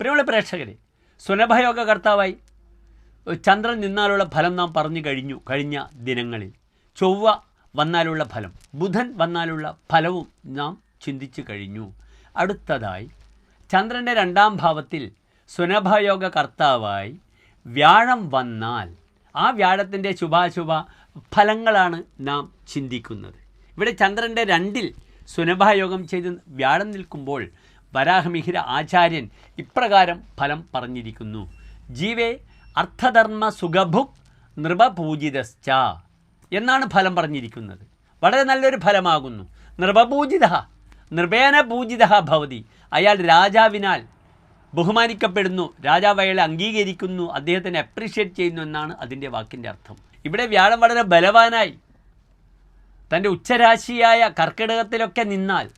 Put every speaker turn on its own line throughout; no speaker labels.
പ്രിയമുള്ള പ്രേക്ഷകരെ സുലഭയോഗ കർത്താവായി ചന്ദ്രൻ നിന്നാലുള്ള ഫലം നാം പറഞ്ഞു കഴിഞ്ഞു കഴിഞ്ഞ ദിനങ്ങളിൽ. ചൊവ്വ വന്നാലുള്ള ഫലം ബുധൻ വന്നാലുള്ള ഫലവും നാം ചിന്തിച്ചു കഴിഞ്ഞു. അടുത്തതായി ചന്ദ്രന്റെ രണ്ടാം ഭാവത്തിൽ സുനഭയോഗ കർത്താവായി വ്യാഴം വന്നാൽ ആ വ്യാഴത്തിന്റെ ശുഭാശുഭ ഫലങ്ങളാണ് നാം ചിന്തിക്കുന്നത്. ഇവിടെ ചന്ദ്രന്റെ രണ്ടിൽ സുനഭായോഗം ചെയ്ത് വ്യാഴം നിൽക്കുമ്പോൾ വരാഹമിഹിര ആചാര്യൻ ഇപ്രകാരം ഫലം പറഞ്ഞിരിക്കുന്നു. ജീവേ അർത്ഥധർമ്മ സുഖഭുക് നൃപപൂജിതശ്ച എന്നാണ് ഫലം പറഞ്ഞിരിക്കുന്നത്. വളരെ നല്ലൊരു ഫലമാകുന്നു. നൃപപൂജിത നൃപേന പൂജിത ഭവതി. അയാൾ രാജാവിനാൽ ബഹുമാനിക്കപ്പെടുന്നു. രാജാവ് അയാളെ അംഗീകരിക്കുന്നു. അദ്ദേഹത്തിനെ അപ്രീഷിയേറ്റ് ചെയ്യുന്നു എന്നാണ് അതിന്റെ വാക്കിന്റെ അർത്ഥം. ഇവിടെ വ്യാഴം വളരെ ബലവാനായി. തന്റെ ഉച്ചരാശിയായ കർക്കിടകത്തിലൊക്കെ നിന്നാൽ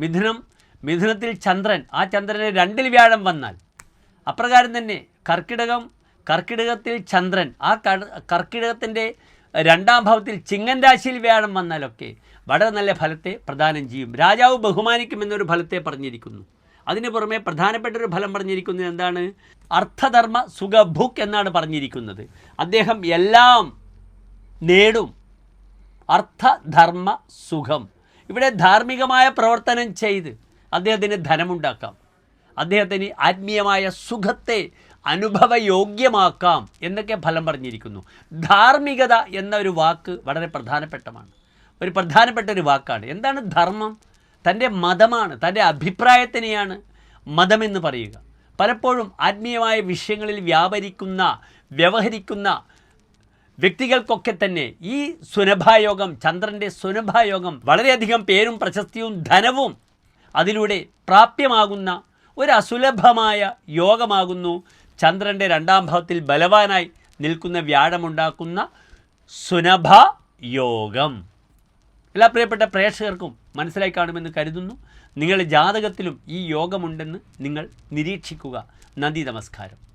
മിഥുനം മിഥുനത്തിൽ ചന്ദ്രൻ ആ ചന്ദ്രന് രണ്ടിൽ വ്യാഴം വന്നാൽ. അപ്രകാരം തന്നെ കർക്കിടകം കർക്കിടകത്തിൽ ചന്ദ്രൻ ആ കർക്കിടകത്തിന്റെ രണ്ടാം ഭാവത്തിൽ ചിങ്ങൻ രാശിയിൽ വ്യാഴം വന്നാലൊക്കെ വളരെ നല്ല ഫലത്തെ പ്രദാനം ചെയ്യും. രാജാവ് ബഹുമാനിക്കുമെന്നൊരു ഫലത്തെ പറഞ്ഞിരിക്കുന്നു. അതിന് പുറമെ പ്രധാനപ്പെട്ട ഒരു ഫലം പറഞ്ഞിരിക്കുന്നത് എന്താണ്? അർത്ഥധർമ്മ സുഖഭുക് എന്നാണ് പറഞ്ഞിരിക്കുന്നത്. അദ്ദേഹം എല്ലാം നേടും. അർത്ഥധർമ്മ സുഖം. ഇവിടെ ധാർമ്മികമായ പ്രവർത്തനം ചെയ്ത് അദ്ദേഹത്തിന് ധനമുണ്ടാക്കാം. അദ്ദേഹത്തിന് ആത്മീയമായ സുഖത്തെ അനുഭവയോഗ്യമാക്കാം എന്നൊക്കെ ഫലം പറഞ്ഞിരിക്കുന്നു. ധാർമ്മികത എന്ന ഒരു വാക്ക് വളരെ പ്രധാനപ്പെട്ടമാണ്. ഒരു പ്രധാനപ്പെട്ട ഒരു വാക്കാണ്. എന്താണ് ധർമ്മം? തന്റെ മതമാണ് തന്റെ അഭിപ്രായത്തിനെയാണ് മതമെന്ന് പറയുക. പലപ്പോഴും ആത്മീയമായ വിഷയങ്ങളിൽ വ്യാപരിക്കുന്ന വ്യവഹരിക്കുന്ന വ്യക്തികൾക്കൊക്കെ തന്നെ ഈ സുനഭായോഗം ചന്ദ്രന്റെ സുനഭായോഗം വളരെയധികം പേരും പ്രശസ്തിയും ധനവും അതിലൂടെ പ്രാപ്യമാകുന്ന ഒരു അസുലഭമായ യോഗമാകുന്നു. ചന്ദ്രന്റെ രണ്ടാം ഭാവത്തിൽ ബലവാനായി നിൽക്കുന്ന വ്യാഴമുണ്ടാക്കുന്ന സുനഭ യോഗം. എല്ലാ പ്രിയപ്പെട്ട പ്രേക്ഷകർക്കും മനസ്സിലായി കാണുമെന്ന് കരുതുന്നു. നിങ്ങളുടെ ജാതകത്തിലും ഈ യോഗമുണ്ടെന്ന് നിങ്ങൾ നിരീക്ഷിക്കുക. നന്ദി നമസ്കാരം.